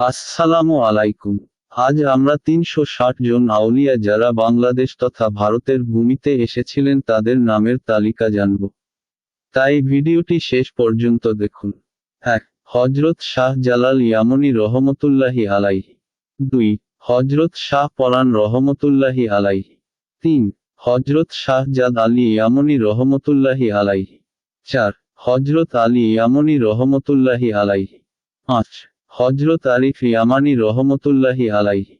আসসালামু আলাইকুম। আজ আমরা তিনশো ষাট জন আউলিয়া যারা বাংলাদেশ তথা ভারতের ভূমিতে এসেছিলেন তাদের নামের তালিকা জানব। তাই ভিডিওটি শেষ পর্যন্ত দেখুন। এক হজরত শাহ জালাল ইয়ামনি রহমতুল্লাহি আলাইহি। দুই হজরত শাহ পরান রহমতুল্লাহি আলাইহি। তিন হজরত শাহজাদ আলী ইয়ামনি রহমতুল্লাহি আলাইহি। চার হজরত আলী ইয়ামনি রহমতুল্লাহি আলাইহি। পাঁচ হজরত আরিফ ইয়ামানি রহমতুল্লাহি আলাইহি।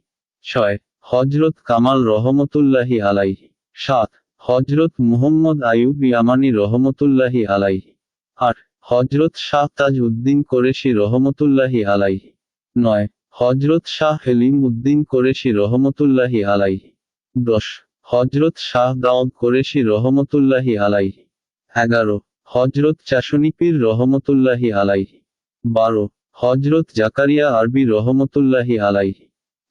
ছয় হজরত কামাল রহমতুল্লাহি আলাইহি। সাত হজরত মুহম্মদ আয়ুব ইয়ামানি রহমতুল্লাহি আলাইহি। আট হজরত শাহ তাজ উদ্দিন কোরেশি রহমতুল্লাহি আলাইহি। নয় হজরত শাহ হেলিম উদ্দিন কোরেশি রহমতুল্লাহি আলাইহি। দশ হজরত শাহ দাউদ কোরেশি রহমতুল্লাহি আলাইহি। এগারো হজরত পীর রহমতুল্লাহি আলাইহি। বারো হজরত জাকারিয়া আরবি রহমতুল্লাহি আলাইহি।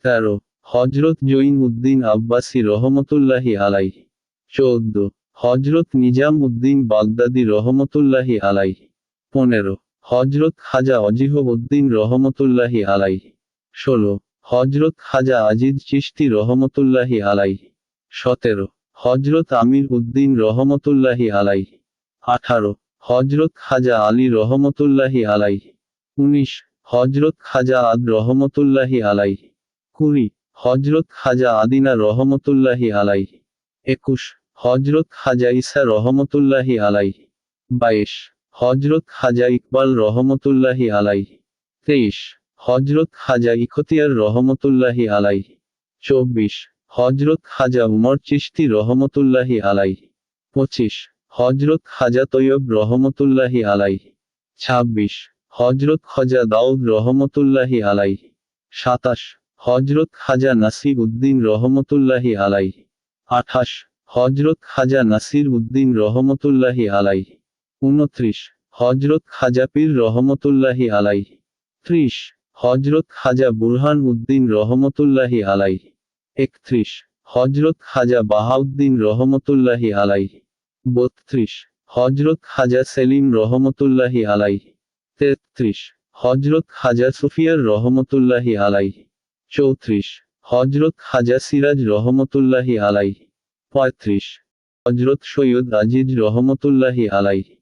তেরো, হজরত জৈন উদ্দিন আব্বাসী রহমতুল্লাহি আলাইহি। চৌদ্দ, হজরত নিজাম উদ্দিন বাগদাদি রহমতুল্লাহি আলাইহি। পনেরো, হজরত খাজা অজিহ উদ্দিন রহমতুল্লাহি আলাইহি। ষোলো, হজরত খাজা আজিজ চিশতি রহমতুল্লাহি আলাইহি। সতেরো, হজরত আমির উদ্দিন রহমতুল্লাহি আলাইহি। আঠারো, হজরত খাজা আলী রহমতুল্লাহি আলাইহি। উনিশ হজরত খাজা আদ রহমতুল্লাহি আলাইহি। কুড়ি হজরত খাজা আদিনা রহমতুল্লাহি আলাইহি। একুশ হজরত খাজা ইসা রহমতুল্লাহি আলাইহি। বাইশ হজরত খাজা ইকবাল রহমতুল্লাহি আলাইহি। তেইশ হজরত খাজা ইখতিয়ার রহমতুল্লাহি আলাইহি। চব্বিশ হজরত খাজা উমর চিশতি রহমতুল্লাহি আলাইহি। পঁচিশ হজরত খাজা তৈয়ব রহমতুল্লাহি আলাইহি। ছাব্বিশ হজরত খাজা দাউদ রহমতুল্লাহি আলাইহি। সাতাশ হজরত খাজা নাসির উদ্দিন রহমতুল্লাহি আলাইহি। আঠাশ হজরত খাজা নাসির উদ্দিন রহমতুল্লাহি আলাইহি। উনত্রিশ হজরত খাজা পীর রহমতুল্লাহি আলাইহি। ত্রিশ হজরত খাজা বুরহান উদ্দিন রহমতুল্লাহি আলাইহি। একত্রিশ হজরত খাজা বাহাউদ্দিন রহমতুল্লাহি আলাইহি। বত্রিশ হজরত খাজা সেলিম রহমতুল্লাহি আলাইহি। তেত্রিশ। হজরত খাজা সুফিয়ার রহমতুল্লাহি আলাইহি। চৌত্রিশ। হজরত খাজা সিরাজ রহমতুল্লাহি আলাইহি। পঁয়ত্রিশ। হজরত সৈয়দ আজিজ রহমতুল্লাহি আলাইহি।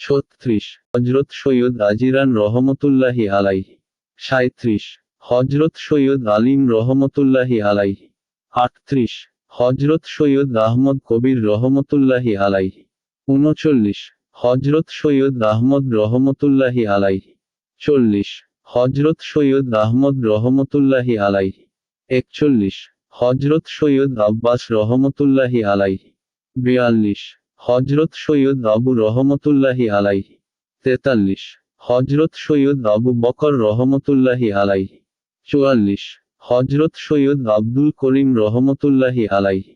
ছত্রিশ। হজরত সৈয়দ আজিরান রহমতুল্লাহি আলাইহি। সাঁত্রিশ হজরত সৈয়দ আলিম রহমতুল্লাহি আলাইহি। আটত্রিশ। হজরত সৈয়দ আহমদ কবির রহমতুল্লাহি আলাইহি। উনচল্লিশ। হজরত সৈয়দ আহমদ রহমতুল্লাহি আলাইহি। চল্লিশ। হজরত সৈয়দ আহমদ রহমতুল্লাহি আলাইহি। একচল্লিশ। হজরত সৈয়দ আব্বাস রহমতুল্লাহি আলাইহি। বিয়াল্লিশ। হজরত সৈয়দ আবু রহমতুল্লাহি আলাইহি। তেতাল্লিশ। হজরত সৈয়দ আবু বকর রহমতুল্লাহি আলাইহি। চুয়াল্লিশ। হজরত সৈয়দ আব্দুল করিম রহমতুল্লাহি আলাইহি।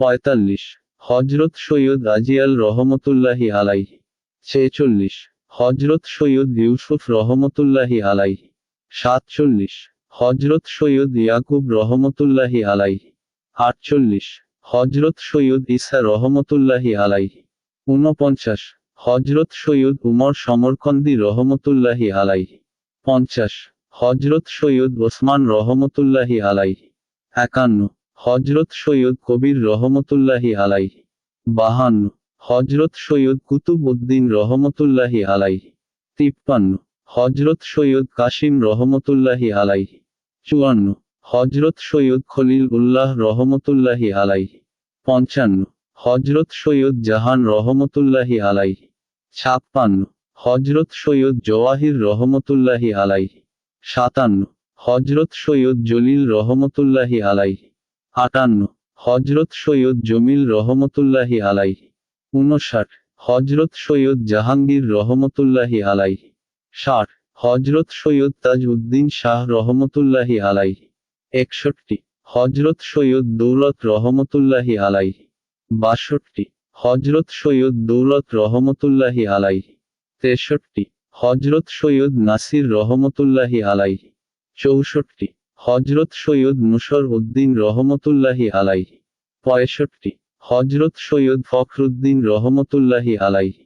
পঁয়তাল্লিশ। হজরত সৈয়দ আজিয়াল রহমতুল্লাহি আলাইহি। ছেচল্লিশ। হজরত সৈয়দ ইউসুফ রহমতুল্লাহি আলাইহি। সাতচল্লিশ। হজরত সৈয়দ ইয়াকুব রহমতুল্লাহি আলাইহি। আটচল্লিশ। হজরত সৈয়দ ইসা রহমতুল্লাহি আলাইহি। ঊনপঞ্চাশ। হজরত সৈয়দ উমর সমরকন্দি রহমতুল্লাহি আলাইহি। পঞ্চাশ। হজরত সৈয়দ ওসমান রহমতুল্লাহি আলাইহি। একান্ন। হজরত সৈয়দ কবির রহমতুল্লাহি আলাইহি। বাহান্ন। হজরত সৈয়দ কুতুব উদ্দিন রহমতুল্লাহি আলাইহি, তিপ্পান্ন হজরত সৈয়দ কাশিম রহমতুল্লাহি আলাইহি, চুয়ান্ন হজরত সৈয়দ খলিল উল্লাহ রহমতুল্লাহি আলাইহি, পঞ্চান্ন হজরত সৈয়দ জাহান রহমতুল্লাহি আলাইহি, ছাপ্পান্ন হজরত সৈয়দ জওয়াহির রহমতুল্লাহি আলাইহি, সাতান্ন হজরত সৈয়দ জলিল রহমতুল্লাহি আলাইহি, আটান্ন হজরত সৈয়দ জমিল রহমতুল্লাহি আলাইহি উনষাট হজরত সৈয়দ জাহাঙ্গীর রহমতুল্লাহি আলাইহি। ষাট হজরত সৈয়দ তাজ উদ্দিন শাহ রহমতুল্লাহি আলাইহি। একষট্টি হজরত সৈয়দ দৌলত রহমতুল্লাহি আলাইহি। বাষট্টি হজরত সৈয়দ দৌলত রহমতুল্লাহি আলাইহি। তেষট্টি হজরত সৈয়দ নাসির রহমতুল্লাহি আলাইহি। চৌষট্টি হজরত সৈয়দ নুসর উদ্দিন রহমতুল্লাহি আলাইহি। পঁয়ষট্টি হজরত সৈয়দ ফখরুদ্দিন রহমতুল্লাহি আলাইহি,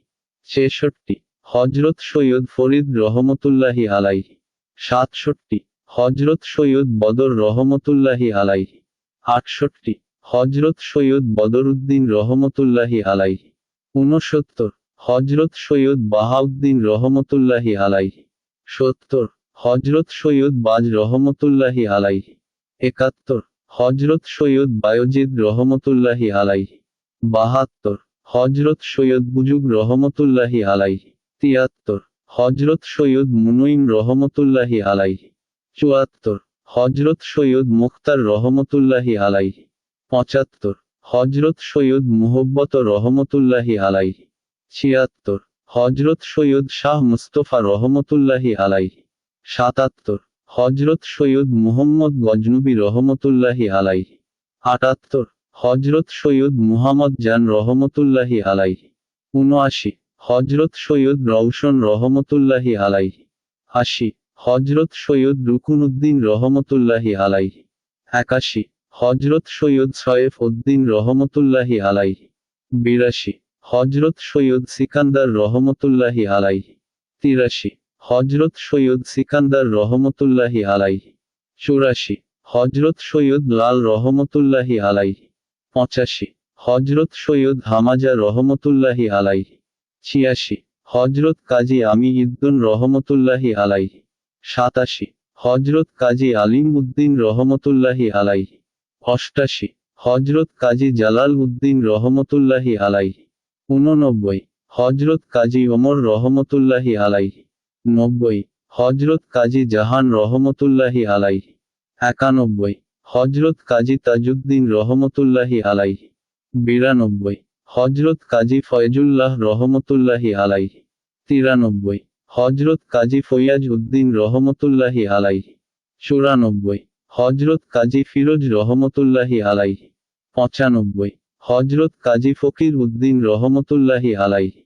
ছেষট্টি। হজরত সৈয়দ ফরিদ রহমতুল্লাহি আলাইহি, সাতষট্টি। হজরত সৈয়দ বদর রহমতুল্লাহি আলাইহি, আটষট্টি। হজরত সৈয়দ বদরুদ্দিন রহমতুল্লাহি আলাইহি, ঊনসত্তর। হজরত সৈয়দ বাহাউদ্দিন রহমতুল্লাহি আলাইহি, সত্তর। হজরত সৈয়দ বাজ রহমতুল্লাহি আলাইহি, একাত্তর। হজরত সৈয়দ বায়জিদ রহমতুল্লাহি আলাইহি, বাহাত্তর। হজরত সৈয়দ বুজুগ রহমতুল্লাহি আলাইহি, তিয়াত্তর। হজরত সৈয়দ মুনইম রহমতুল্লাহি আলাইহি, চুয়াত্তর। হজরত সৈয়দ মুখতার রহমতুল্লাহি আলাইহি, পঁচাত্তর। হজরত সৈয়দ মুহব্বত রহমতুল্লাহি আলাইহি, ছিয়াত্তর। হজরত সৈয়দ শাহ মুস্তফা রহমতুল্লাহি আলাইহি, সাতাত্তর। হজরত সৈয়দ মুহম্মদ গজনবী রহমতুল্লাহি আলাইহি। আটাত্তর হজরত সৈয়দ মুহাম্মদ জান রহমতুল্লাহি আলাইহি। উনআশি হজরত সৈয়দ রৌশন রহমতুল্লাহি আলাইহি। আশি হজরত সৈয়দ রুকুনউদ্দিন রহমতুল্লাহি আলাইহি। একাশি হজরত সৈয়দ সয়েফ উদ্দিন রহমতুল্লাহি আলাইহি। বিরাশি হজরত সৈয়দ সিকান্দার রহমতুল্লাহি আলাইহি। তিরাশি হজরত সৈয়দ সিকান্দার রহমতুল্লাহি আলাইহি। চুরাশি। হজরত সৈয়দ লাল রহমতুল্লাহি আলাইহি। পঁচাশি। হজরত সৈয়দ হামাজা রহমতুল্লাহি আলাইহি। ছিয়াশি। হজরত কাজী আমি ইদ্দুন রহমতুল্লাহি আলাইহি। সাতাশি। হজরত কাজী আলিম উদ্দিন রহমতুল্লাহি আলাইহি। অষ্টাশি। হজরত কাজী জালাল উদ্দিন রহমতুল্লাহি আলাইহি। উননব্বই। হজরত কাজী ওমর রহমতুল্লাহি আলাইহি। নব্বই হজরত কাজী জাহান রহমতুল্লাহি আলাইহি। একানব্বই হজরত কাজী তাজুদ্দিন রহমতুল্লাহি আলাইহি। বিরানব্বই হজরত কাজী ফয়জুল্লাহ রহমতুল্লাহি আলাইহি। তিরানব্বই হজরত কাজী ফৈয়াজ উদ্দিন রহমতুল্লাহি আলাইহি। চুরানব্বই হজরত কাজী ফিরোজ রহমতুল্লাহি আলাইহি। পঁচানব্বই হজরত কাজী ফকির উদ্দিন রহমতুল্লাহি আলাইহি।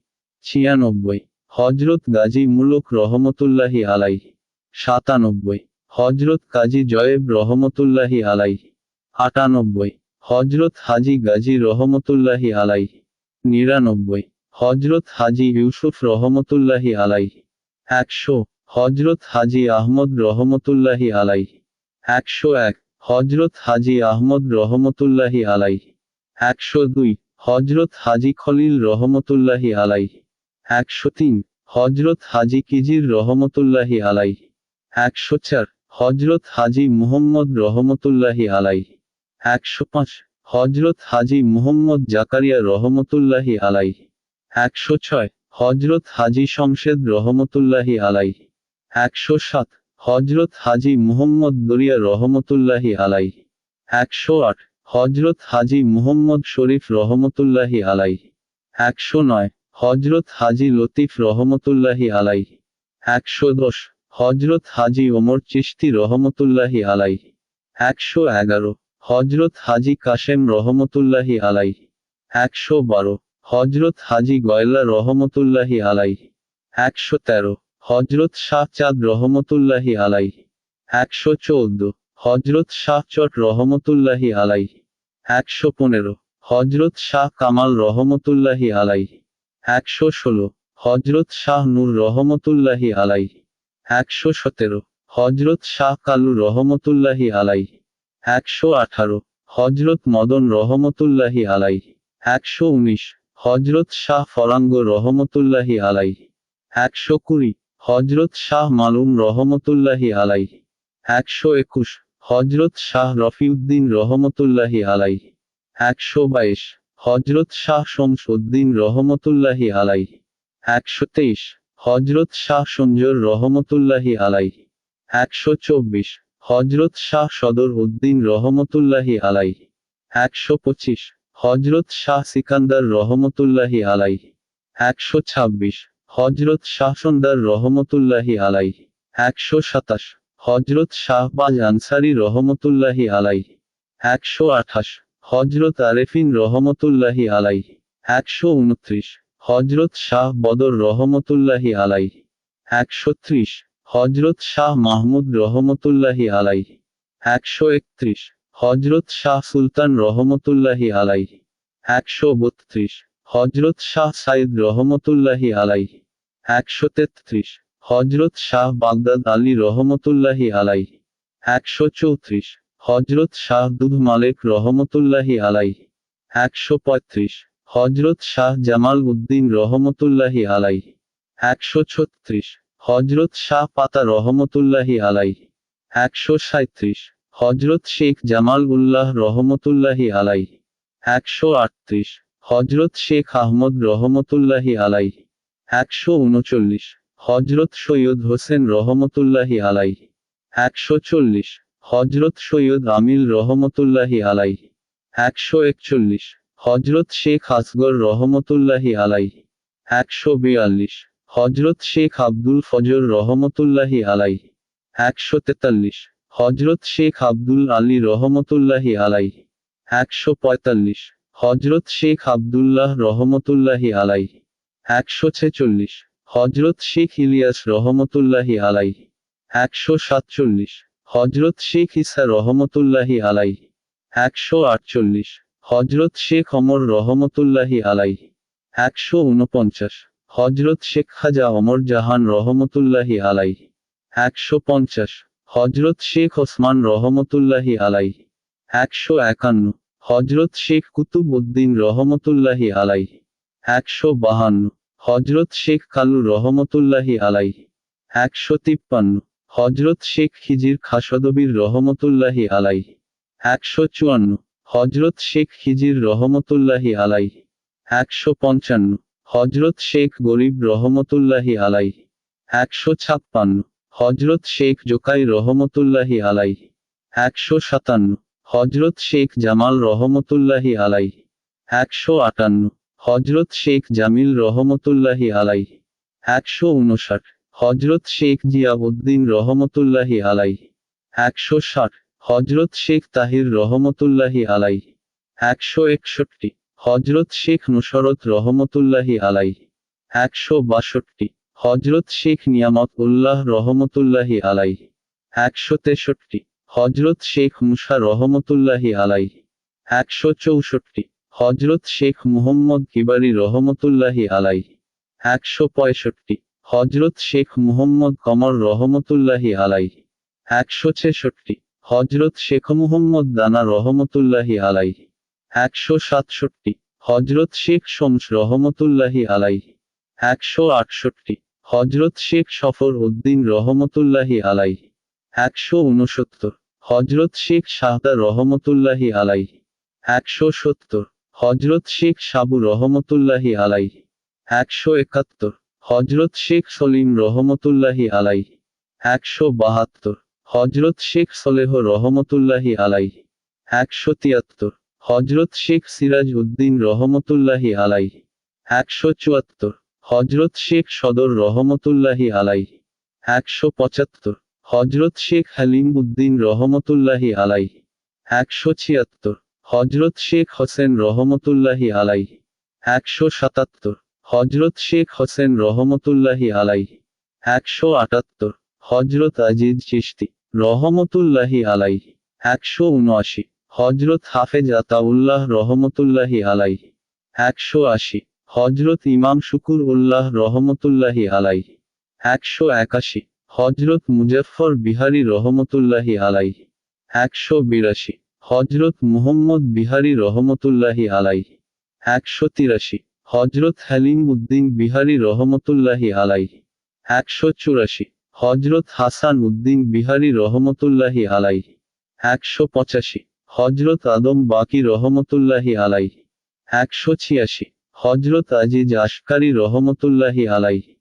ছিয়ানব্বই হজরত গাজী মুলক রহমতুল্লাহি আলাইহি, সাতানব্বই। হজরত কাজী জয়েব রহমতুল্লাহি আলাইহি, আটানব্বই। হজরত হাজি গাজী রহমতুল্লাহি আলাইহি, নিরানব্বই। হজরত হাজি ইউসুফ রহমতুল্লাহি আলাইহি, একশো। হজরত হাজি আহমদ রহমতুল্লাহি আলাইহি, একশো এক। হজরত হাজি আহমদ রহমতুল্লাহি আলাইহি, একশো দুই। হজরত হাজি খলিল রহমতুল্লাহি আলাইহি একশো তিন হজরত হাজি কিজির রহমতুল্লাহি আলাইহি। একশো চার হজরত হাজি মুহম্মদ রহমতুল্লাহি আলাইহি। একশো পাঁচ হজরত হাজি মুহম্মদ জাকারিয়া রহমতুল্লাহি আলাইহি। একশো ছয় হজরত হাজি শমশেদ রহমতুল্লাহি আলাইহি। একশো সাত হজরত হাজি মুহম্মদ দরিয়া রহমতুল্লাহি আলাইহি। একশো আট হজরত হাজি মুহম্মদ শরীফ রহমতুল্লাহি আলাইহি। একশো নয় হজরত হাজি লতিফ রহমতুল্লাহি আলাইহি। একশো দশ হজরত হাজি ওমর চিশতি রহমতুল্লাহি আলাইহি। একশো এগারো হজরত হাজি কাশেম রহমতুল্লাহি আলাইহি। একশো বারো হজরত হাজি গয়লা রহমতুল্লাহি আলাইহি। একশো তেরো হজরত শাহ চাঁদ রহমতুল্লাহি আলাইহি। একশো চৌদ্দ হজরত শাহ চট রহমতুল্লাহি আলাইহি। একশো পনেরো হজরত শাহ কামাল রহমতুল্লাহি আলাইহি। একশো ষোলো হজরত শাহ নূর রহমতুল্লাহি আলাইহি। একশো সতেরো হজরত শাহ কালু রহমতুল্লাহি আলাইহি। একশো আঠারো হজরত মদন রহমতুল্লাহি আলাইহি। একশো উনিশ হজরত শাহ ফরাঙ্গ রহমতুল্লাহি আলাইহি। একশো কুড়ি হজরত শাহ মালুম রহমতুল্লাহি আলাইহি। একশো একুশ হজরত শাহ রফিউদ্দিন রহমতুল্লাহি আলাইহি। একশো বাইশ হজরত শাহ শমস উদ্দিন রহমতুল্লাহি আলাইহি। একশো তেইশ হজরত শাহ সঞ্জর রহমতুল্লাহি আলাইহি। একশো চব্বিশ হজরত শাহ সদর উদ্দিন রহমতুল্লাহি আলাইহি। একশো পঁচিশ হজরত শাহ সিকান্দার রহমতুল্লাহি আলাইহি। একশো ছাব্বিশ হজরত শাহ সন্দার রহমতুল্লাহি আলাইহি। একশো সাতাশ হজরত শাহবাজ আনসারি রহমতুল্লাহি আলাইহি। একশো আঠাশ হজরত আরেফিন রহমতুল্লাহি আলাইহি, একশো উনত্রিশ। হজরত শাহ বদর রহমতুল্লাহি আলাইহি, একশো ত্রিশ। হজরত শাহ মাহমুদ রহমতুল্লাহি আলাইহি, একশো একত্রিশ। হজরত শাহ সুলতান রহমতুল্লাহি আলাইহি, একশো বত্রিশ। হজরত শাহ সাইদ রহমতুল্লাহি আলাইহি, একশো তেত্রিশ। হজরত শাহ বাগদাদ আলী রহমতুল্লাহি আলাইহি, একশো চৌত্রিশ। হজরত শাহ দুধ মালিক রহমতুল্লাহি আলাইহি। একশো পঁয়ত্রিশ। হজরত শাহ জামাল উদ্দিন রহমতুল্লাহি আলাইহি। একশো ছত্রিশ। হজরত শাহ পাতা রহমতুল্লাহি আলাইহি। একশো সাঁত্রিশ হজরত শেখ জামাল উল্লাহ রহমতুল্লাহি আলাইহি। একশো আটত্রিশ। হজরত শেখ আহমদ রহমতুল্লাহি আলাইহি। একশো উনচল্লিশ। হজরত সৈয়দ হোসেন রহমতুল্লাহি আলাইহি। একশো চল্লিশ। হজরত সৈয়দ আমিল রহমতুল্লাহি আলাইহি, একশো একচল্লিশ। হজরত শেখ আসগর রহমতুল্লাহি আলাইহি, একশো বিয়াল্লিশ। হজরত শেখ আব্দুল ফজর রহমতুল্লাহি আলাইহি, একশো তেতাল্লিশ। হজরত শেখ আব্দুল আলী রহমতুল্লাহি আলাইহি, একশো পঁয়তাল্লিশ। হজরত শেখ আব্দুল্লাহ রহমতুল্লাহি আলাইহি, একশো ছেচল্লিশ। হজরত শেখ ইলিয়াস রহমতুল্লাহি আলাইহি, একশো সাতচল্লিশ। হজরত শেখ ইসা রহমতুল্লাহি আলাইহি, একশো আটচল্লিশ। হজরত শেখ অমর রহমতুল্লাহি আলাইহি, একশো উনপঞ্চাশ। হজরত শেখ খাজা অমর জাহান রহমতুল্লাহি আলাইহি, একশো পঞ্চাশ। হজরত শেখ ওসমান রহমতুল্লাহি আলাইহি, একশো একান্ন। হজরত শেখ কুতুব উদ্দিন রহমতুল্লাহি আলাইহি, একশো বাহান্ন। হজরত শেখ কালু রহমতুল্লাহি আলাইহি, একশো তিপ্পান্ন। হজরত শেখ খিজির খাসদবির রহমতুল্লাহি আলাইহি। একশো চুয়ান্ন। হজরত শেখ খিজির রহমতুল্লাহি আলাইহি। একশো পঞ্চান্ন। হজরত শেখ গরিব রহমতুল্লাহি আলাইহি। একশো ছাপ্পান্ন। হজরত শেখ জোকাই রহমতুল্লাহি আলাইহি। একশো সাতান্ন। হজরত শেখ জামাল রহমতুল্লাহি আলাইহি। একশো আটান্ন। হজরত শেখ জামিল রহমতুল্লাহি আলাইহি। একশো উনষাট। হজরত শেখ জিয়াউদ্দিন রহমতুল্লাহি আলাইহি। একশো ষাট। হজরত শেখ তাহির রহমতুল্লাহি আলাইহি। একশো একষট্টি। হজরত শেখ নুসরত রহমতুল্লাহি আলাইহি। একশো বাষট্টি। হজরত শেখ নিয়ামত উল্লাহ রহমতুল্লাহি আলাইহি। একশো তেষট্টি। হজরত শেখ মুসা রহমতুল্লাহি আলাইহি। একশো চৌষট্টি। হজরত শেখ মুহম্মদ কিবারি রহমতুল্লাহি আলাইহি। একশো পঁয়ষট্টি। হজরত শেখ মুহম্মদ কমর রহমতুল্লাহি আলাইহি, একশো ছেষট্টি। হজরত শেখ মুহম্মদ দানা রহমতুল্লাহি আলাইহি, একশো সাতষট্টি। হজরত শেখ শমস রহমতুল্লাহি আলাইহি, একশো আটষট্টি। হজরত শেখ সফর উদ্দিন রহমতুল্লাহি আলাইহি, একশো উনসত্তর। হজরত শেখ শাহদা রহমতুল্লাহি আলাইহি, একশো সত্তর। হজরত শেখ সাবু রহমতুল্লাহি আলাইহি, একশো একাত্তর। হজরত শেখ সলিম রহমতুল্লাহি আলাইহি, একশো বাহাত্তর। হজরত শেখ সলেহ রহমতুল্লাহি আলাইহি, একশো তিয়াত্তর। হজরত শেখ সিরাজ উদ্দিন রহমতুল্লাহি আলাইহি, একশো চুয়াত্তর। হজরত শেখ সদর রহমতুল্লাহি আলাইহি, একশো পঁচাত্তর। হজরত শেখ হালিম উদ্দিন রহমতুল্লাহি আলাইহি, একশো ছিয়াত্তর। হজরত শেখ হোসেন রহমতুল্লাহি আলাইহি, একশো সাতাত্তর। হজরত শেখ হোসেন রহমতুল্লাহি আলাইহি, একশো আটাত্তর। হজরত আজিজ চিশতি রহমতুল্লাহি আলাইহি, একশো উনআশি। হজরত হাফেজ আতাউল্লাহ রহমতুল্লাহি আলাইহি, একশো আশি। হজরত ইমাম শুকুর উল্লাহ রহমতুল্লাহি আলাইহি, একশো একাশি। হজরত মুজফর বিহারি রহমতুল্লাহি আলাইহি, একশো বিরাশি। হজরত মুহম্মদ বিহারি রহমতুল্লাহি আলাইহি, একশো তিরাশি। হজরত হালিম উদ্দিন বিহারি রহমতুল্লাহি আলাইহি। একশো চুরাশি। হজরত হাসান উদ্দিন বিহারি রহমতুল্লাহি আলাইহি। একশো পঁচাশি। হজরত আদম বাকি রহমতুল্লাহি আলাইহি। একশো ছিয়াশি। হজরত আজিজ আশকারি রহমতুল্লাহি আলাইহি।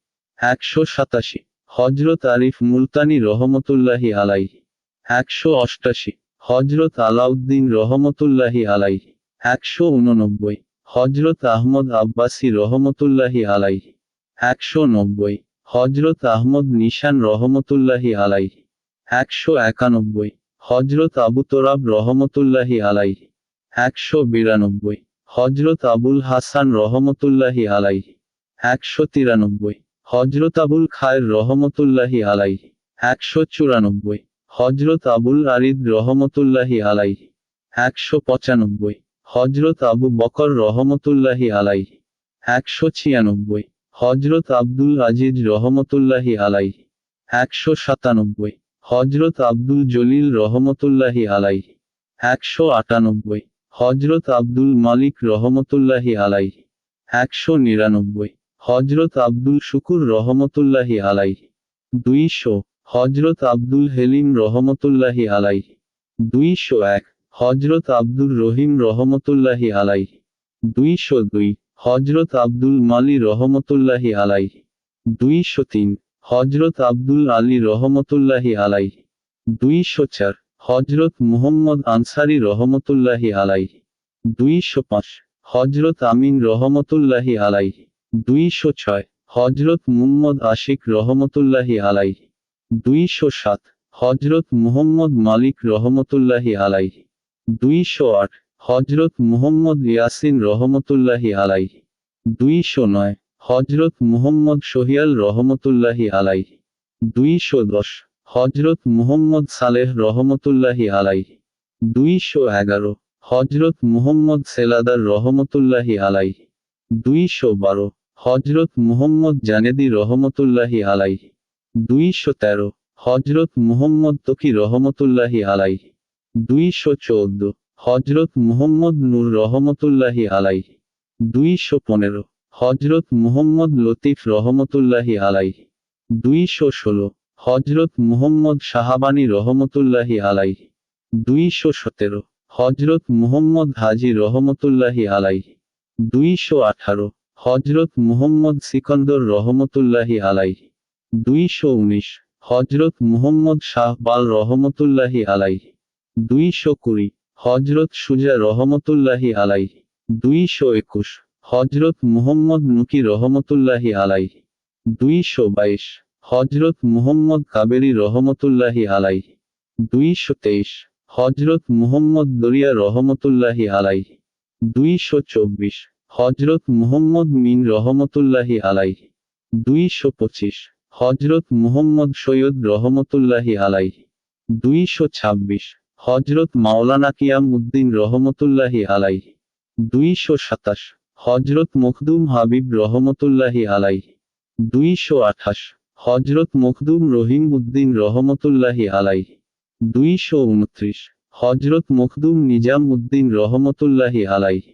একশো সাতাশি। হজরত আরিফ মুলতানি রহমতুল্লাহি আলাইহি। একশো অষ্টাশি। হজরত আলাউদ্দিন রহমতুল্লাহি আলাইহি। একশো উননব্বই। হজরত আহমদ আব্বাসি রহমতুল্লাহি আলাইহি। একশো নব্বই। হজরত আহমদ নিশান রহমতুল্লাহি আলাইহি। একশো একানব্বই। হজরত আবু তোরাব রহমতুল্লাহি আলাইহি। একশো বিরানব্বই। হজরত আবুল হাসান রহমতুল্লাহি আলাইহি। একশো তিরানব্বই। হজরত আবুল খায়ের রহমতুল্লাহি আলাইহি। একশো চুরানব্বই। হজরত আবুল আরিদ রহমতুল্লাহি আলাইহি। একশো পঁচানব্বই। হজরত আবু বকর রহমতুল্লাহি আলাইহি, একশো ছিয়ানব্বই। হজরত আব্দুল আজিজ রহমতুল্লাহি আলাইহি, একশো সাতানব্বই। হজরত আব্দুল জলিল রহমতুল্লাহি আলাইহি, একশো আটানব্বই। হজরত আব্দুল মালিক রহমতুল্লাহি আলাইহি, একশো নিরানব্বই। হজরত আব্দুল শুকুর রহমতুল্লাহি আলাইহি, দুইশো। হজরত আব্দুল হেলিম রহমতুল্লাহি আলাইহি, দুইশো এক। হজরত আব্দুর রহিম রহমতুল্লাহি আলাইহি। দুইশো দুই হজরত আব্দুল মালি রহমতুল্লাহি আলাইহি। দুইশো তিন হজরত আব্দুল আলী রহমতুল্লাহি আলাইহি। দুইশো চার হজরত মুহম্মদ আনসারি রহমতুল্লাহি আলাইহি। দুইশো পাঁচ হজরত আমিন রহমতুল্লাহি আলাইহি। দুইশো ছয় হজরত মুহম্মদ আশিক রহমতুল্লাহি আলাইহি। দুইশো সাত হজরত মুহম্মদ মালিক রহমতুল্লাহি আলাইহি। দুইশো আট হজরত মুহম্মদ ইয়াসিন রহমতুল্লাহি আলাইহি। দুইশো নয় হজরত মুহম্মদ শহিয়াল রহমতুল্লাহি আলাইহি। দুইশো দশ হজরত মুহম্মদ সালেহ রহমতুল্লাহি আলাইহি। দুইশো এগারো হজরত মুহম্মদ সেলাদার রহমতুল্লাহি আলাইহি। দুইশো বারো হজরত মুহম্মদ জানেদি রহমতুল্লাহি আলাইহি। দুইশো তেরো হজরত মুহম্মদ তকি রহমতুল্লাহি আলাইহি। দুইশো চৌদ্দ হজরত মুহম্মদ নূর রহমতুল্লাহি আলাইহি। দুইশো পনেরো হজরত মুহম্মদ লতিফ রহমতুল্লাহি আলাইহি। দুইশো ষোলো হজরত মুহম্মদ শাহাবানী রহমতুল্লাহি আলাইহি। দুইশো সতেরো হজরত মুহম্মদ হাজি রহমতুল্লাহি আলাইহি। দুইশো আঠারো হজরত মুহম্মদ সিকন্দর রহমতুল্লাহি আলাইহি। দুইশো উনিশ হজরত মুহম্মদ শাহবাল রহমতুল্লাহি আলাইহি। দুইশো কুড়ি হজরত সুজা রহমতুল্লাহি আলাইহি। দুইশো একুশ হজরত মুহম্মদ নুকি রহমতুল্লাহি আলাইহি। দুইশো বাইশ হজরত মুহম্মদ কাবেরি রহমতুল্লাহি আলাইহি। দুইশো তেইশ হজরত মুহম্মদ দরিয়া রহমতুল্লাহি আলাইহি। দুইশো চব্বিশ হজরত মুহম্মদ মিন রহমতুল্লাহি আলাইহি। দুইশো পঁচিশ হজরত মুহম্মদ সৈয়দ রহমতুল্লাহি আলাইহি। দুইশো ছাব্বিশ হজরত মাওলানা কিয়াম উদ্দিন রহমতুল্লাহি আলাইহি। দুইশো সাতাশ। হজরত মখদুম হাবিব রহমতুল্লাহি আলাইহি। দুইশো আঠাশ। হজরত মখদুম রহিম উদ্দিন রহমতুল্লাহি আলাইহি। দুইশো উনত্রিশ। হজরত মখদুম নিজাম উদ্দিন রহমতুল্লাহি আলাইহি।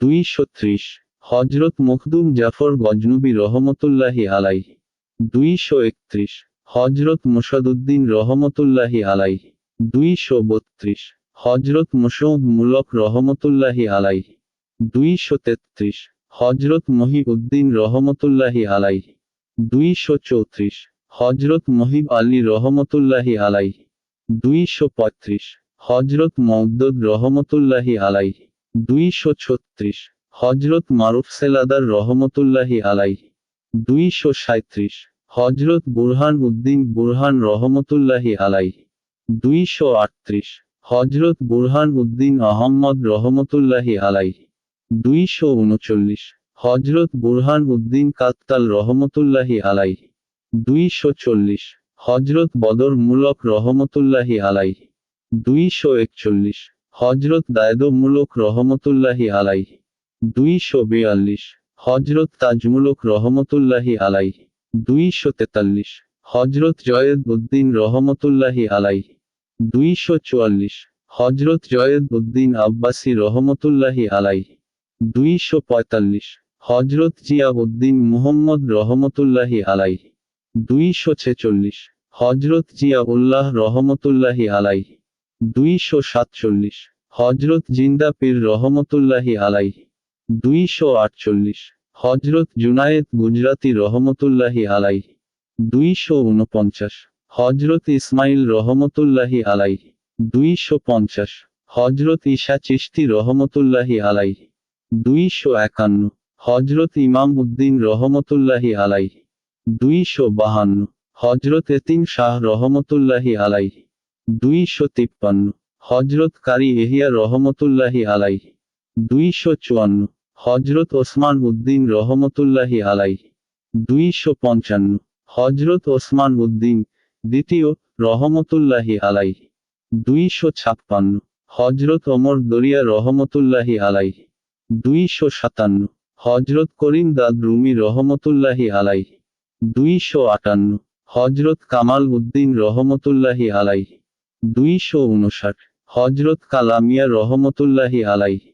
দুইশো ত্রিশ। হজরত মখদুম জাফর গজনবী রহমতুল্লাহি আলাইহি। দুইশো একত্রিশ। হজরত মুসাদুদ্দিন রহমতুল্লাহি আলাইহি। দুইশো বত্রিশ হজরত মুসৌদ মুলক রহমতুল্লাহি আলাইহি। দুইশো তেত্রিশ হজরত মহিউদ্দিন রহমতুল্লাহি আলাইহি। দুইশো চৌত্রিশ হজরত মহিব আলী রহমতুল্লাহি আলাইহি। দুইশো পঁয়ত্রিশ হজরত মৌদুদ রহমতুল্লাহি আলাইহি। দুইশো ছত্রিশ হজরত মারুফ সেলাদার রহমতুল্লাহি আলাইহি। দুইশো সাঁত্রিশ হজরত বুরহান উদ্দিন বুরহান রহমতুল্লাহি আলাইহি। দুইশো আটত্রিশ হজরত বুরহান উদ্দিন আহম্মদ রহমতুল্লাহি আলাইহি। দুইশো উনচল্লিশ হজরত বুরহান উদ্দিন কাত্তাল রহমতুল্লাহি আলাইহি। দুইশো চল্লিশ হজরত বদর মূলক রহমতুল্লাহি আলাইহি। দুইশো একচল্লিশ হজরত দায়দ মূলক রহমতুল্লাহি আলাইহি। দুইশো বিয়াল্লিশ হজরত তাজমুলক রহমতুল্লাহি আলাইহি। দুইশো তেতাল্লিশ হজরত জয়েদ উদ্দিন রহমতুল্লাহি আলাইহি। দুইশো চুয়াল্লিশ হজরত জয়েদ উদ্দিন আব্বাসী রহমতুল্লাহি আলাইহি। দুইশো পঁয়তাল্লিশ হজরত জিয়া উদ্দিন মুহম্মদ রহমতুল্লাহি আলাইহি। দুইশো ছেচল্লিশ হজরত জিয়া উল্লাহ রহমতুল্লাহি আলাইহি। দুইশো সাতচল্লিশ হজরত জিন্দা পীর রহমতুল্লাহি আলাইহি। দুইশো আটচল্লিশ হজরত জুনায়েদ গুজরাতি রহমতুল্লাহি আলাইহি। দুইশো উনপঞ্চাশ হজরত ইসমাইল রহমতুল্লাহি আলাইহি, দুইশো পঞ্চাশ। হজরত ঈশা চিশতি রহমতুল্লাহি আলাইহি, দুইশো একান্ন। হজরত ইমাম উদ্দিন রহমতুল্লাহি আলাইহি, দুইশো বাহান্ন। হজরত এতিম শাহ রহমতুল্লাহি আলাইহি, দুইশো তিপ্পান্ন। হজরত কারি এহিয়া রহমতুল্লাহি আলাইহি, দুইশো চুয়ান্ন। হজরত ওসমান উদ্দিন রহমতুল্লাহি আলাইহি, দুইশো পঞ্চান্ন। হজরত ওসমান উদ্দিন দ্বিতীয়, রহমতুল্লাহি আলাইহি। দুইশো ছাপ্পান্ন হজরত অমর দরিয়া রহমতুল্লাহি আলাইহি। দুইশো সাতান্ন হজরত করিম দাদ রুমি রহমতুল্লাহি আলাইহি। দুইশো আটান্ন হজরত কামাল উদ্দিন রহমতুল্লাহি আলাইহি। দুইশো উনষাট হজরত কালামিয়া রহমতুল্লাহি আলাইহি।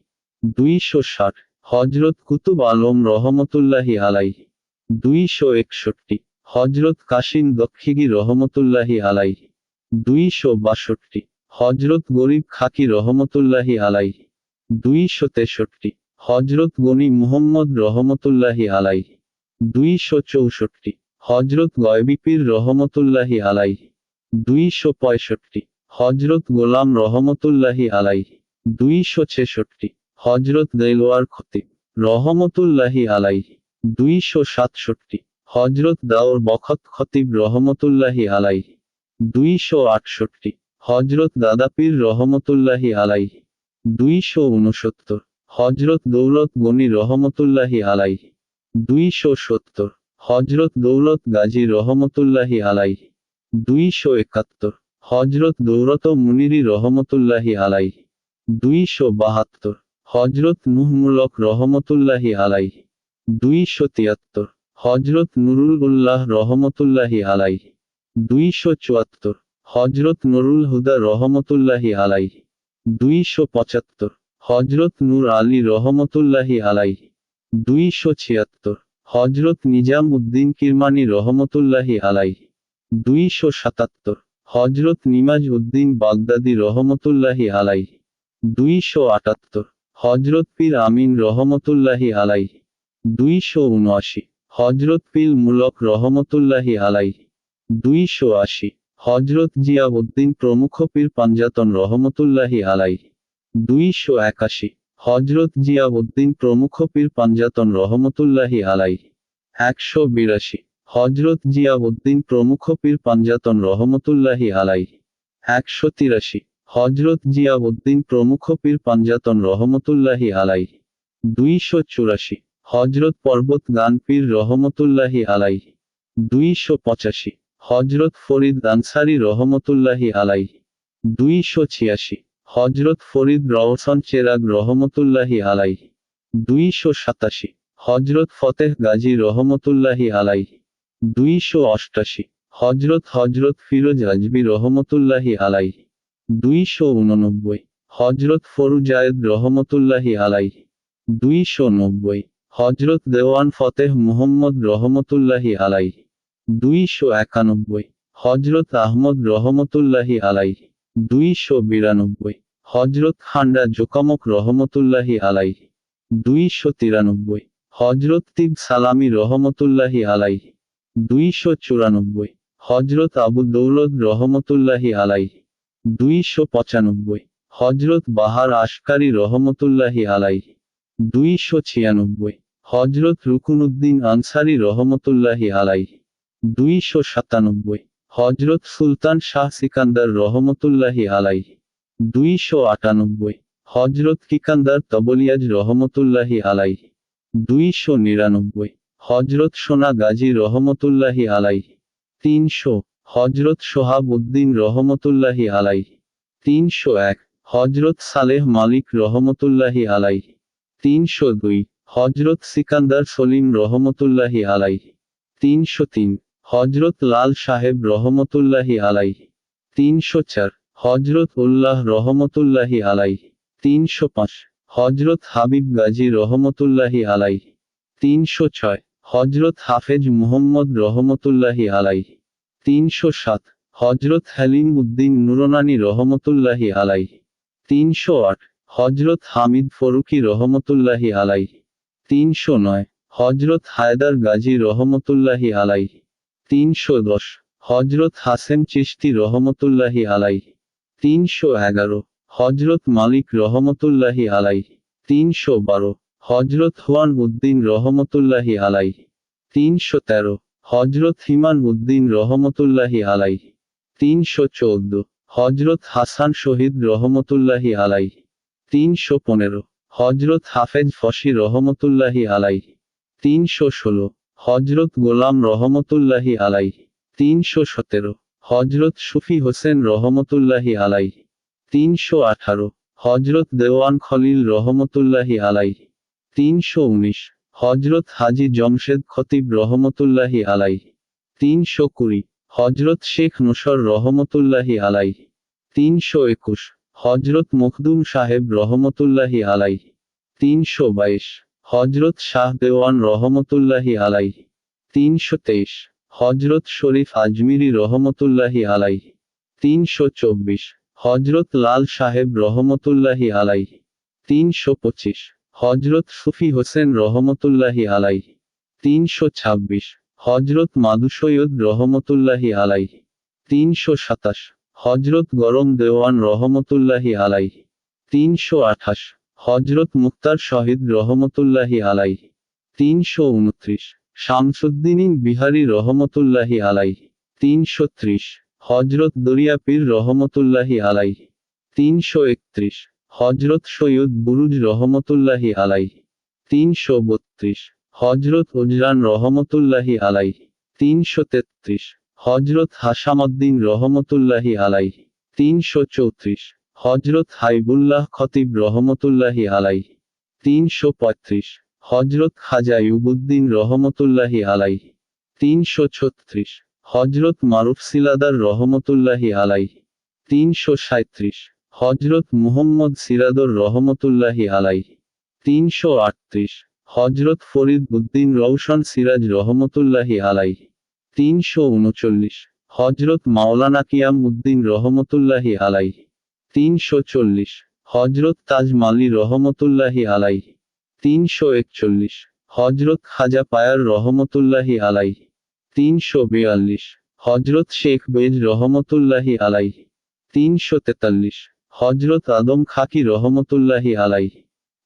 দুইশো ষাট হজরত কুতুব আলম রহমতুল্লাহি আলাইহি। দুইশো একষট্টি হজরত কাসিম দক্ষিগি রহমতুল্লাহি আলাইহি। দুইশো বাষট্টি। হজরত গরিব খাকি রহমতুল্লাহি আলাইহি। দুইশো তেষট্টি। হজরত গনি মুহম্মদ রহমতুল্লাহি আলাইহি। দুইশো চৌষট্টি। হজরত গয়বিপির রহমতুল্লাহি আলাইহি। দুইশো পঁয়ষট্টি। হজরত গোলাম রহমতুল্লাহি আলাইহি। দুইশো ছেষট্টি। হজরত দেলোয়ার খতিব রহমতুল্লাহি আলাইহি। দুইশো সাতষট্টি। হজরত দাওর বখত খতিব রহমতুল্লাহি আলাইহি, দুইশো আটষট্টি। হজরত দাদাপীর রহমতুল্লাহি আলাইহি, দুইশো উনসত্তর। হজরত দৌলত গনি রহমতুল্লাহি আলাইহি, দুইশো সত্তর। হজরত দৌলত গাজী রহমতুল্লাহি আলাইহি, দুইশো একাত্তর। হজরত দৌলত মুনিরি রহমতুল্লাহি আলাইহি, দুইশো বাহাত্তর। হজরত নুহমুলক রহমতুল্লাহি আলাইহি, দুইশো তিয়াত্তর। হজরত নুরুল উল্লাহ রহমতুল্লাহি আলাইহি। দুইশো চুয়াত্তর। হজরত নুরুল হুদা রহমতুল্লাহি আলাইহি। দুইশো পঁচাত্তর। হজরত নূর আলী রহমতুল্লাহি আলাইহি। দুইশো ছিয়াত্তর। হজরত নিজাম উদ্দিন কিরমানি রহমতুল্লাহি আলাইহি। দুইশো সাতাত্তর। হজরত নিমাজ উদ্দিন বাগদাদি রহমতুল্লাহি আলাইহি। দুইশো আটাত্তর। হজরত পীর আমিন রহমতুল্লাহি আলাইহি। দুইশো উনআশি। হজরত পীর মুলক রহমতুল্লাহি আলাইহি। দুইশো আশি। হজরত জিয়া উদ্দিন প্রমুখ পীর পাঞ্জাতন রহমতুল্লাহি আলাইহি। দুইশো একাশি। হজরত জিয়া উদ্দিন প্রমুখ পীর পাঞ্জাতন রহমতুল্লাহি আলাইহি। একশো বিরাশি। হজরত জিয়া উদ্দিন প্রমুখ পীর পাঞ্জাতন রহমতুল্লাহি আলাইহি। একশো তিরাশি। হজরত জিয়া উদ্দিন প্রমুখ পীর পাঞ্জাতন রহমতুল্লাহি আলাইহি। দুইশো চুরাশি। হজরত পর্বত গান পীর রহমতুল্লাহি আলাইহি। দুইশো পঁচাশি। হজরত ফরিদ আনসারি রহমতুল্লাহি আলাইহি। দুইশো ছিয়াশি। হজরত ফরিদ রওশন চেরাগ রহমতুল্লাহি আলাইহি। দুইশো সাতাশি। হজরত ফতেহ গাজী রহমতুল্লাহি আলাইহি। দুইশো অষ্টাশি। হজরত হজরত ফিরোজ আজবি রহমতুল্লাহি আলাইহি। দুইশো উননব্বই। হজরত ফরুজায়েদ রহমতুল্লাহি আলাইহি। দুইশো নব্বই। হজরত দেওয়ান ফতেহ মুহম্মদ রহমতুল্লাহি আলাইহি। দুইশো একানব্বই। হজরত আহমদ রহমতুল্লাহি আলাইহি। দুইশো বিরানব্বই। হজরত খান্ডা জোকামক রহমতুল্লাহি আলাইহি। দুইশো তিরানব্বই। হজরত তিব সালামি রহমতুল্লাহি আলাইহি। দুইশো চুরানব্বই। হজরত আবু দৌলত রহমতুল্লাহি আলাইহি। দুইশো পঁচানব্বই। হজরত বাহার আশকারি রহমতুল্লাহি আলাইহি। দুইশো ছিয়ানব্বই। হজরত রুকুনুদ্দিন আনসারি রহমতুল্লাহি আলাইহি, দুইশো সাতানব্বই। হজরত সুলতান শাহ সিকান্দার রহমতুল্লাহি আলাইহি, দুইশো আটানব্বই। হজরত কিকান্দার তবলিয়াজ রহমতুল্লাহি আলাইহি, দুইশো নিরানব্বই। হজরত সোনা গাজী রহমতুল্লাহি আলাইহি, তিনশো। হজরত সোহাব উদ্দিন রহমতুল্লাহি আলাইহি, তিনশো এক। হজরত সালেহ মালিক রহমতুল্লাহি আলাইহি, তিনশো দুই। হজরত সিকান্দার সলিম রহমতুল্লাহি আলাইহি। তিনশো তিন হজরত লাল সাহেব রহমতুল্লাহি আলাইহি। তিনশো চার হজরত উল্লাহ রহমতুল্লাহি আলাইহি। তিনশো পাঁচ হজরত হাবিব গাজী রহমতুল্লাহি আলাইহি। তিনশো ছয় হজরত হাফেজ মুহম্মদ রহমতুল্লাহি আলাইহি। তিনশো সাত হজরত হালিম উদ্দিন নুরনানি রহমতুল্লাহি আলাইহি। তিনশো আট হজরত হামিদ ফরুকি রহমতুল্লাহি আলাইহি। তিনশো নয় হজরত হায়দার গাজী রহমতুল্লাহি আলাইহি। তিনশো দশ হজরত হাসেম চিশতি রহমতুল্লাহি আলাইহি। তিনশো এগারো হজরত মালিক রহমতুল্লাহি আলাইহি। তিনশো বারো হজরত হুয়ান উদ্দিন রহমতুল্লাহি আলাইহি। তিনশো তেরো হজরত হিমান উদ্দিন রহমতুল্লাহি আলাইহি। তিনশো চৌদ্দ হজরত হাসান শহীদ রহমতুল্লাহি আলাইহি। তিনশো পনেরো হজরত হাফেজ ফসি রহমতুল্লাহি আলাইহি। তিনশো ষোলো। হজরত গোলাম রহমতুল্লাহি আলাইহি। তিনশো সতেরো। হজরত সুফি হোসেন রহমতুল্লাহি আলাইহি। তিনশো আঠারো। হজরত দেওয়ান খলিল রহমতুল্লাহি আলাইহি। তিনশো উনিশ। হজরত হাজি জমশেদ খতিব রহমতুল্লাহি আলাইহি। তিনশো কুড়ি। হজরত শেখ নুসর রহমতুল্লাহি আলাইহি। তিনশো একুশ। হজরত মুখদুম সাহেব রহমতুল্লাহি আলাইহি। তিনশো বাইশ। হজরত শাহ দেওয়ান রহমতুল্লাহি আলাইহি। তিনশো তেইশ। হজরত শরীফ আজমিরি রহমতুল্লাহি আলাইহি। তিনশো চব্বিশ। হজরত লাল সাহেব রহমতুল্লাহি আলাইহি। তিনশো পঁচিশ। হজরত সুফি হোসেন রহমতুল্লাহি আলাইহি। তিনশো ছাব্বিশ। হজরত মাদু সৈয়দ রহমতুল্লাহি আলাইহি। তিনশো সাতাশ। হজরত গরম দেওয়ান রহমতুল্লাহি আলাইহি। তিনশো আঠাশ। হজরত মুক্তার শহীদ রহমতুল্লাহি আলাইহি। তিনশো উনত্রিশ। শামসুদ্দিন বিহারি রহমতুল্লাহি আলাইহি। তিনশো ত্রিশ। হজরত দরিয়াপীর রহমতুল্লাহি আলাইহি। তিনশো একত্রিশ। হজরত সৈয়দ বুরুজ রহমতুল্লাহি আলাইহি। তিনশো বত্রিশ। হজরত উজরান রহমতুল্লাহি আলাইহি। তিনশো তেত্রিশ। হজরত হাসামুদ্দিন রহমতুল্লাহি আলাইহি, তিনশো চৌত্রিশ। হজরত হাইবুল্লাহ খতিব রহমতুল্লাহি আলাইহি, তিনশো পঁয়ত্রিশ। হজরত খাজা ইউবুদ্দিন রহমতুল্লাহি আলাইহি, তিনশো ছত্রিশ। হজরত মারুফ সিলাদার রহমতুল্লাহি আলাইহি, তিনশো সাঁত্রিশ হজরত মুহম্মদ সিরাদর রহমতুল্লাহি আলাইহি, তিনশো আটত্রিশ। হজরত ফরিদ উদ্দিন রৌশন সিরাজ রহমতুল্লাহি আলাইহি তিনশো উনচল্লিশ হজরত মাওলানা কিয়াম উদ্দিন রহমতুল্লাহি আলাইহি। তিনশো চল্লিশ হজরত তাজ মালি রহমতুল্লাহি আলাইহি। তিনশো একচল্লিশ হজরত খাজা পায়ার রহমতুল্লাহি আলাইহি। তিনশো বিয়াল্লিশ হজরত শেখ বেজ রহমতুল্লাহি আলাইহি। তিনশো তেতাল্লিশ হজরত আদম খাকি রহমতুল্লাহি আলাইহি।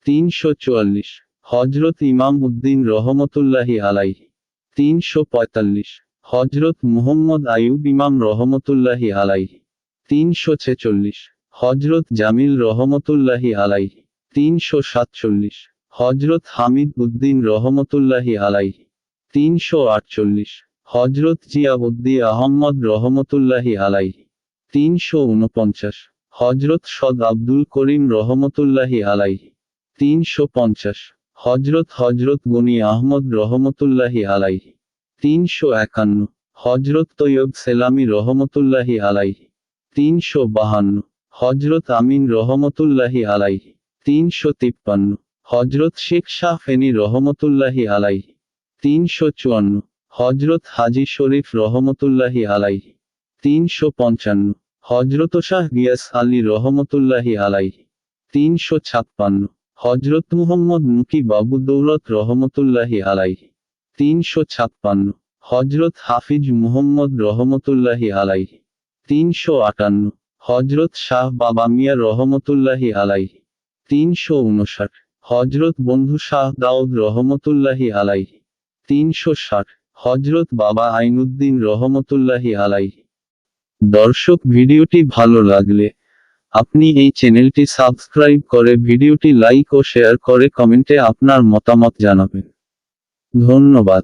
তিনশো চুয়াল্লিশ হজরত ইমাম উদ্দিন রহমতুল্লাহি আলাইহি। তিনশো পঁয়তাল্লিশ হজরত মুহম্মদ আয়ুব ইমাম রহমতুল্লাহি আলাইহি, তিনশো ছেচল্লিশ। হজরত জামিল রহমতুল্লাহি আলাইহি, তিনশো সাতচল্লিশ। হজরত হামিদ উদ্দিন রহমতুল্লাহি আলাইহি, তিনশো আটচল্লিশ। হজরত জিয়াউদ্দি আহম্মদ রহমতুল্লাহি আলাইহি, তিনশো উনপঞ্চাশ। হজরত সদ আব্দুল করিম রহমতুল্লাহি আলাইহি, তিনশো পঞ্চাশ। হজরত হজরত গনি আহমদ রহমতুল্লাহি আলাইহি তিনশো একান্ন হজরত তৈয়ব সেলামি রহমতুল্লাহি আলাইহি। তিনশো বাহান্ন হজরত আমিন রহমতুল্লাহি আলাইহি। তিনশো তিপ্পান্ন হজরত শেখ শাহ ফেনি রহমতুল্লাহি আলাইহি। তিনশো চুয়ান্ন হজরত হাজি শরীফ রহমতুল্লাহি আলাইহি। তিনশো পঞ্চান্ন হজরত শাহ গিয়াস আলী রহমতুল্লাহি আলাইহি। তিনশো ছাপ্পান্ন হজরত মুহম্মদ মুকি বাবু দৌলত রহমতুল্লাহি আলাইহি। তিনশো ছাপ্পান্ন হজরত হাফিজ মুহম্মদ রহমতুল্লাহি আলাইহি। তিনশো আটান্ন হজরত শাহ বাবা মিয়া রহমতুল্লাহি আলাইহি। তিনশো উনষাট হজরত বন্ধু শাহ দাউদ রহমতুল্লাহি আলাইহি। তিনশো ষাট হজরত বাবা আইনুদ্দিন রহমতুল্লাহি আলাইহি। দর্শক, ভিডিওটি ভালো লাগলে আপনি এই চ্যানেলটি সাবস্ক্রাইব করে ভিডিওটি লাইক ও শেয়ার করে কমেন্টে আপনার মতামত জানাবেন। ধন্যবাদ।